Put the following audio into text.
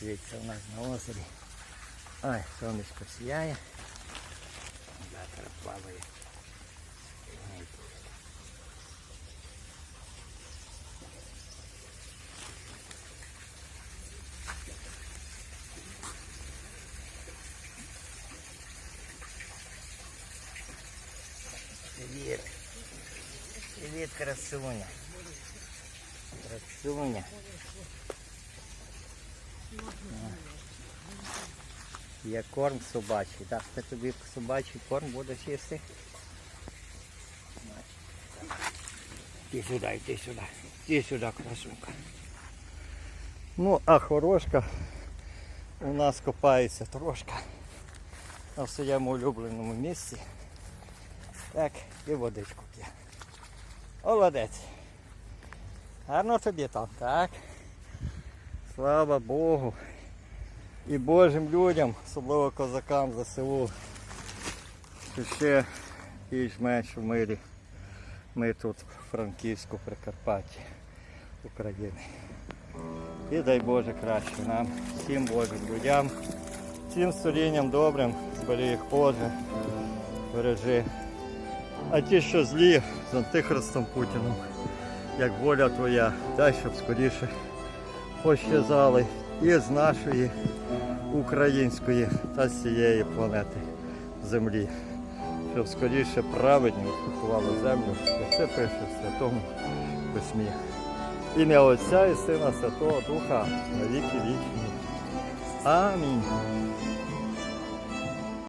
Дивіться, у нас на озері. Ой, сонечко сіяє. Завтра плаває. Привіт. Привіт, красуня. Красуня. Є корм собачий. Так, це тобі собачий корм будеш їсти. Іди сюди, іди сюди. Іди сюди, красунка. Ну, а хорошка у нас копається трошка на своєму улюбленому місці. Так, і водичку п'є. Молодець. Гарно тобі там, так? Слава Богу. І Божим людям, особливо козакам ЗСУ, що ще більш-менш в мирі. Ми тут в Франківську Прикарпатті України. І дай Боже краще нам, всім Божим людям, всім створінням добрим, зберіг Боже, бережи. А ті, що злі з антихристом Путіном, як воля твоя, дай, щоб скоріше пощазали і з нашої української та з цієї планети Землі. Щоб скоріше праведні купували землю, І це пише в Святому Письмі. Ім'я Отця і Сина Святого Духа на віки вічні. Амінь.